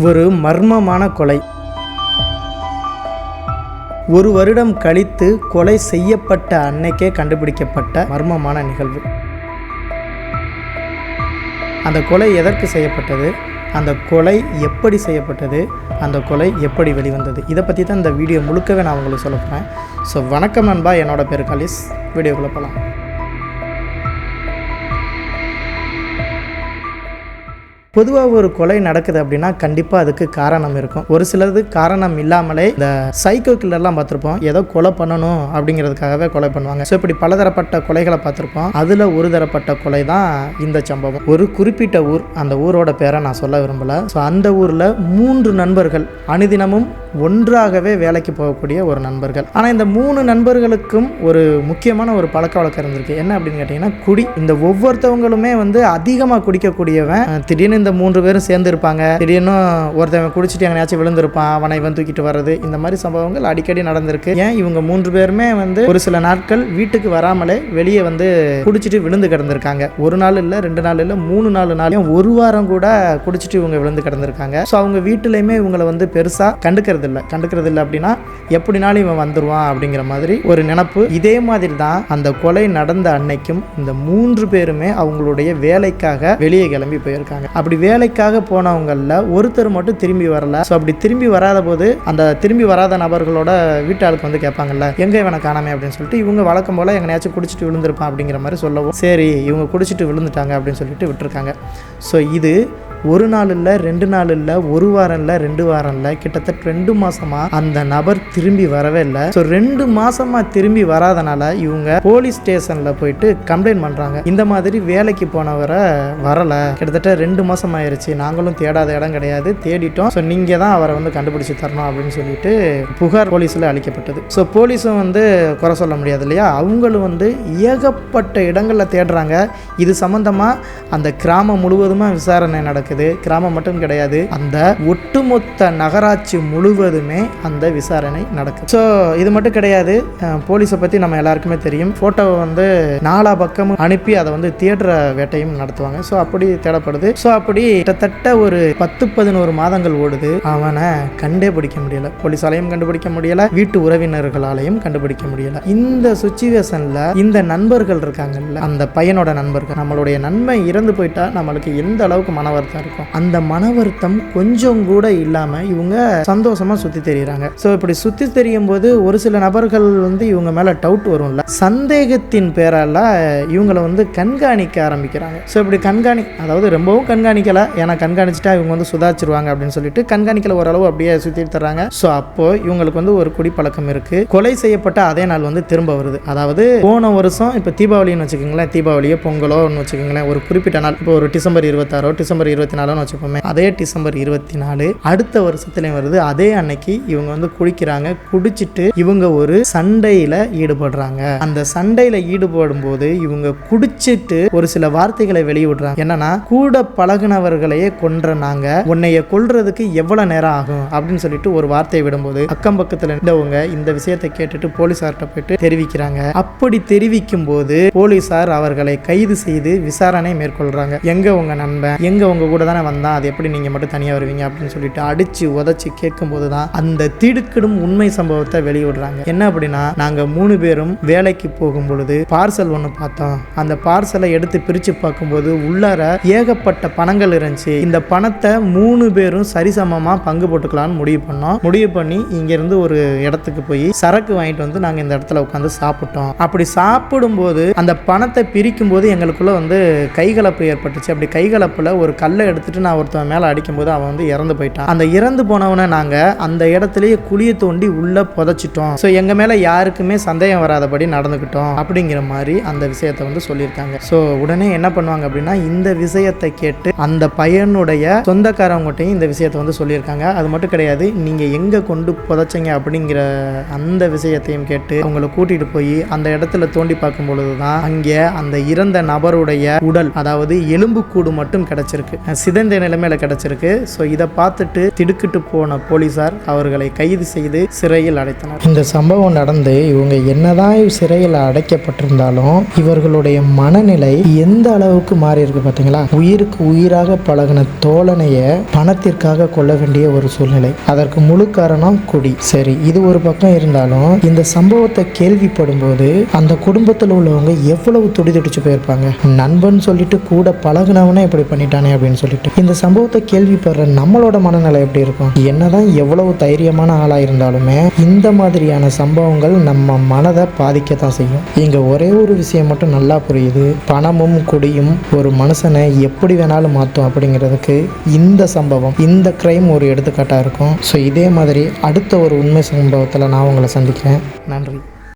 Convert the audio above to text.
ஒரு மர்மமான கொலை. ஒரு வருடம் கழித்து கொலை செய்யப்பட்ட அன்னைக்கே கண்டுபிடிக்கப்பட்ட மர்மமான நிகழ்வு. அந்த கொலை எதற்கு செய்யப்பட்டது? அந்த கொலை எப்படி செய்யப்பட்டது? அந்த கொலை எப்படி வெளிவந்தது? இதை பற்றி தான் இந்த வீடியோ முழுக்கவே நான் உங்களுக்கு சொல்ல போகிறேன் ஸோ வணக்கம் நண்பா என்னோட பேர் கலிஸ். வீடியோக்குள்ளே போகலாம் பொதுவாக ஒரு கொலை நடக்குது அப்படின்னா கண்டிப்பாக அதுக்கு காரணம் இருக்கும். ஒரு சிலது காரணம் இல்லாமலே இந்த சைக்கோ கில்லர்லாம் பார்த்துருப்போம். ஏதோ கொலை பண்ணணும் அப்படிங்கிறதுக்காகவே கொலை பண்ணுவாங்க. ஸோ இப்படி பலதரப்பட்ட கொலைகளை பார்த்துருப்போம். அதில் ஒரு தரப்பட்ட கொலை தான் இந்த சம்பவம். ஒரு குறிப்பிட்ட ஊர் அந்த ஊரோட பேரை நான் சொல்ல விரும்பலை. ஸோ அந்த ஊரில் மூன்று நண்பர்கள் அனுதினமும் ஒன்றாகவே வேலைக்கு போகக்கூடிய ஒரு நண்பர்கள். ஆனால் இந்த மூணு நண்பர்களுக்கும் ஒரு முக்கியமான ஒரு பழக்க வழக்கம் இருந்திருக்கு. என்ன அப்படின்னு கேட்டிங்கன்னா குடி. இந்த ஒவ்வொருத்தவங்களுமே வந்து அதிகமாக குடிக்கக்கூடியவன். திடீர்னு இந்த மூன்று பேரும் சேர்ந்து இருப்பாங்க திடீர்னு ஒருத்தவன் குடிச்சிட்டு எங்கேயாச்சும் விழுந்திருப்பான். அவனை இவன் தூக்கிட்டு வர்றது. இந்த மாதிரி சம்பவங்கள் அடிக்கடி நடந்திருக்கு. ஏன் இவங்க மூன்று பேருமே வந்து ஒரு சில நாட்கள் வீட்டுக்கு வராமலே வெளியே வந்து குடிச்சிட்டு விழுந்து கிடந்திருக்காங்க. ஒரு நாள் இல்லை ரெண்டு நாள் இல்லை மூணு நாலு நாளையும் ஒரு வாரம் கூட குடிச்சிட்டு இவங்க விழுந்து கிடந்திருக்காங்க. ஸோ அவங்க வீட்டுலையுமே இவங்களை வந்து பெருசாக கண்டுக்கிறது இல்லை கண்டுக்கிறது இல்லை அப்படின்னா எப்படினாலும் இவன் வந்துருவான் அப்படிங்கிற மாதிரி ஒரு நினப்பு. இதே மாதிரி தான் அந்த கொலை நடந்த அன்னைக்கும் இந்த மூன்று பேருமே அவங்களுடைய வேலைக்காக வெளியே கிளம்பி போயிருக்காங்க. அப்படி வேலைக்காக போனவங்களில் ஒருத்தர் மட்டும் திரும்பி வரல. ஸோ அப்படி திரும்பி வராத போது அந்த திரும்பி வராத நபர்களோட வீட்டாளுக்கு வந்து கேட்பாங்கல்ல எங்கே இவனை காணாமே? அப்படின்னு சொல்லிட்டு இவங்க வழக்கம் போல் எங்கனையாச்சும் குடிச்சிட்டு விழுந்திருப்பான் அப்படிங்கிற மாதிரி சொல்லவும். சரி இவங்க குடிச்சிட்டு விழுந்துட்டாங்க அப்படின்னு சொல்லிட்டு விட்டுருக்காங்க. ஸோ இது ஒரு நாள் இல்லை ரெண்டு நாள் இல்லை ஒரு வாரம் இல்லை ரெண்டு வாரம் இல்லை கிட்டத்தட்ட ரெண்டு மாசமா அந்த நபர் திரும்பி வரவே இல்லை. ஸோ ரெண்டு மாசமா திரும்பி வராதனால இவங்க போலீஸ் ஸ்டேஷன்ல போயிட்டு கம்ப்ளைண்ட் பண்றாங்க. இந்த மாதிரி வேலைக்கு போனவரை வரல. கிட்டத்தட்ட ரெண்டு மாசம் ஆயிருச்சு நாங்களும் தேடாத இடம் கிடையாது. தேடிட்டோம். ஸோ நீங்க தான் அவரை வந்து கண்டுபிடிச்சு தரணும் அப்படின்னு சொல்லிட்டு புகார் போலீஸ்ல அளிக்கப்பட்டது. ஸோ போலீஸும் வந்து குறை சொல்ல முடியாது இல்லையா? அவங்களும் வந்து ஏகப்பட்ட இடங்களில் தேடுறாங்க. இது சம்மந்தமாக அந்த கிராமம் முழுவதுமாக விசாரணை நடக்குது. கிராமம் மட்டும் கிடையாது. அந்த ஒட்டுமொத்த நகராட்சி முழுவதுமே அந்த விசாரணை நடக்குது. ஸோ இது மட்டும் கிடையாது. போலீஸை பற்றி நம்ம எல்லாருக்குமே தெரியும். ஃபோட்டோவை வந்து நாலா பக்கமும் அனுப்பி அதை வந்து தேடுற வேட்டையும் நடத்துவாங்க. ஸோ அப்படி தேடப்படுது. ஸோ அப்படி கிட்டத்தட்ட ஒரு பத்து பதினோரு மாதங்கள் ஓடுது. அவனை கண்டே பிடிக்க முடியல. போலீஸாலையும் கண்டுபிடிக்க முடியல. வீட்டு உறவினர்களாலையும் கண்டுபிடிக்க முடியல. இந்த சுச்சுவேஷன்ல இந்த நண்பர்கள் இருக்காங்கல்ல அந்த பையனோட நண்பர்கள் நம்மளுடைய நன்மை இறந்து போயிட்டா நம்மளுக்கு எந்த அளவுக்கு மன வருத்தம் இருக்கும். அந்த மன வருத்தம் கொஞ்சம் கூட இல்லாம இவங்க சந்தோஷமா சுத்தி தெரியுறாங்க. ஸோ இப்படி சுத்தி தெரியும் போது ஒரு சில நபர்கள் வந்து இவங்க மேல டவுட் வரும்ல. சந்தேகத்தின் பேரால இவங்களை வந்து கண்காணிக்க ஆரம்பிக்கிறாங்க. ஸோ இப்படி கண்காணி அதாவது ரொம்பவும் கண்காணிக்கல. ஏன்னா கண்காணிச்சுட்டா இவங்க வந்து சுதாச்சிருவாங்க அப்படின்னு சொல்லிட்டு கண்காணிக்கல ஓரளவு அப்படியே சுத்தி தர்றாங்க. ஸோ அப்போ இவங்களுக்கு வந்து ஒரு குடிப்பழக்கம் இருக்கு. கொலை செய்யப்பட்ட அதே நாள் வந்து திரும்ப வருது. அதாவது போன வருஷம் இப்போ தீபாவளின்னு வச்சுக்கோங்களேன் தீபாவளியோ பொங்கலோன்னு வச்சுக்கோங்களேன் ஒரு குறிப்பிட்ட நாள் இப்போ ஒரு டிசம்பர் இருபத்தாறோ டிசம்பர் இருபத்தி நாலோன்னு வச்சுப்போமே அதே டிசம்பர் இருபத்தி நாலு அடுத்த வருஷத்துலேயும் வருது. அதே அன்னைக்கு இவங்க வந்து குடிக்கிறாங்க. குடிச்சிட்டு இவங்க ஒரு சண்டையில் ஈடுபடுறாங்க. அந்த சண்டையில் ஈடுபடும் போது இவங்க குடிச்சிட்டு ஒரு சில வார்த்தைகளை வெளியிடுறாங்க. என்னன்னா கூட பழகுனவர்களையே கொன்ற நாங்க உன்னைய கொல்றதுக்கு எவ்வளவு நேரம் ஆகும்? அப்படின்னு சொல்லிட்டு ஒரு வார்த்தையை விடும்போது அக்கம் பக்கத்துல இருந்தவங்க இந்த விஷயத்தை கேட்டுட்டு போலீசார்கிட்ட போயிட்டு தெரிவிக்கிறாங்க. அப்படி தெரிவிக்கும் போது போலீசார் அவர்களை கைது செய்து விசாரணை மேற்கொள்றாங்க. எங்க உங்க நண்பன்? எங்க உங்க கூட தானே வந்தான் அது எப்படி நீங்கள் மட்டும் தனியாக வருவீங்க அப்படின்னு சொல்லிட்டு அடித்து உதச்சி கேட்கும் போதுதான் அந்த திடுக்கிடும் உண்மை சம்பவத்தை வெளியிடுறாங்க. என்ன அப்படின்னா நாங்கள் மூணு பேரும் வேலைக்கு போகும் பொழுது பார்சல் ஒன்று பார்த்தோம். அந்த பார்சலை எடுத்து பிரித்து பார்க்கும்போது உள்ளார ஏகப்பட்ட பணங்கள் இருந்துச்சு. இந்த பணத்தை மூணு பேரும் சரிசமமாக பங்கு போட்டுக்கலாம்னு முடிவு பண்ணோம். முடிவு பண்ணி இங்கேருந்து ஒரு இடத்துக்கு போய் சரக்கு வாங்கிட்டு வந்து நாங்கள் இந்த இடத்துல உட்காந்து சாப்பிட்டோம். அப்படி சாப்பிடும்போது அந்த பணத்தை பிரிக்கும் போது எங்களுக்குள்ள வந்து கைகலப்பு ஏற்பட்டுச்சு. அப்படி கைகலப்பில் ஒரு கல்லை எடுத்துட்டு நான் ஒருத்தன் மேலே அடிக்கும்போது அவன் வந்து இறந்து போயிட்டான். அந்த இறந்து போனவனை நாங்கள் அந்த இடத்துலயே குழியை தோண்டி உள்ளே புதைச்சிட்டோம். ஸோ எங்கள் மேலே யாருக்குமே சந்தேகம் வராதபடி நடந்துக்கிட்டோம் அப்படிங்கிற மாதிரி அந்த விஷயத்தை வந்து சொல்லியிருக்காங்க. ஸோ உடனே என்ன பண்ணுவாங்க அப்படின்னா இந்த விஷயத்தை கேட்டு அந்த பையனுடைய சொந்தக்காரவங்ககிட்டையும் இந்த விஷயத்தை வந்து சொல்லியிருக்காங்க. அது மட்டும் கிடையாது நீங்கள் எங்கே கொண்டு புதைச்சீங்க அப்படிங்கிற அந்த விஷயத்தையும் கேட்டு அவங்கள கூட்டிகிட்டு போய் அந்த இடத்துல தோண்டி பார்க்கும் பொழுது தான் அங்கே அந்த இறந்த நபருடைய உடல் அதாவது எலும்புக்கூடு மட்டும் கிடச்சிருக்கு. சிதைந்த நிலைமையில கிடச்சிருக்கு. ஸோ இதை பார்த்துட்டு திடுக்கிட்டு போன போலீசார் அவர்களை கைது செய்து சிறையில் அடைத்தனர். இந்த சம்பவம் நடந்து இவங்க என்னதான் சிறையில் அடைக்கப்பட்டிருந்தாலும் இவர்களுடைய மனநிலை எந்த அளவுக்கு மாறி இருக்கு பார்த்தீங்களா? உயிருக்கு உயிராக பழகின தோழனைய பணத்திற்காக கொள்ள வேண்டிய ஒரு சூழ்நிலை. அதற்கு முழு காரணம் குடி. சரி இது ஒரு பக்கம் இருந்தாலும் இந்த சம்பவத்தை கேள்விப்படும் போது அந்த குடும்பத்தில் உள்ளவங்க எவ்வளவு துடிதுடிச்சு போயிருப்பாங்க? நண்பன் சொல்லிட்டு கூட பழகுனவனே இப்படி பண்ணிட்டானே அப்படின்னு சொல்லிட்டு. இந்த சம்பவத்தை கேள்விப்படுற நம்மளோட மனநிலை எப்படி இருக்கும்? என்னதான் எவ்வளவு தைரியமான ஆளா இருந்தாலுமே இந்த மாதிரியான சம்பவங்கள் நம்ம மனதை பாதிக்கத்தான் செய்யும். இங்க ஒரே ஒரு விஷயம் மட்டும் நல்லா புரியுது. பணமும் குடியும் ஒரு மனுஷனை எப்படி வேணாலும் மாற்றும் அப்படிங்கிறதுக்கு இந்த சம்பவம் இந்த கிரைம் ஒரு எடுத்துக்காட்டாக இருக்கும். ஸோ இதே மாதிரி அடுத்த ஒரு உண்மை சம்பவத்தில் நான் உங்களை சந்திக்கிறேன். நன்றி.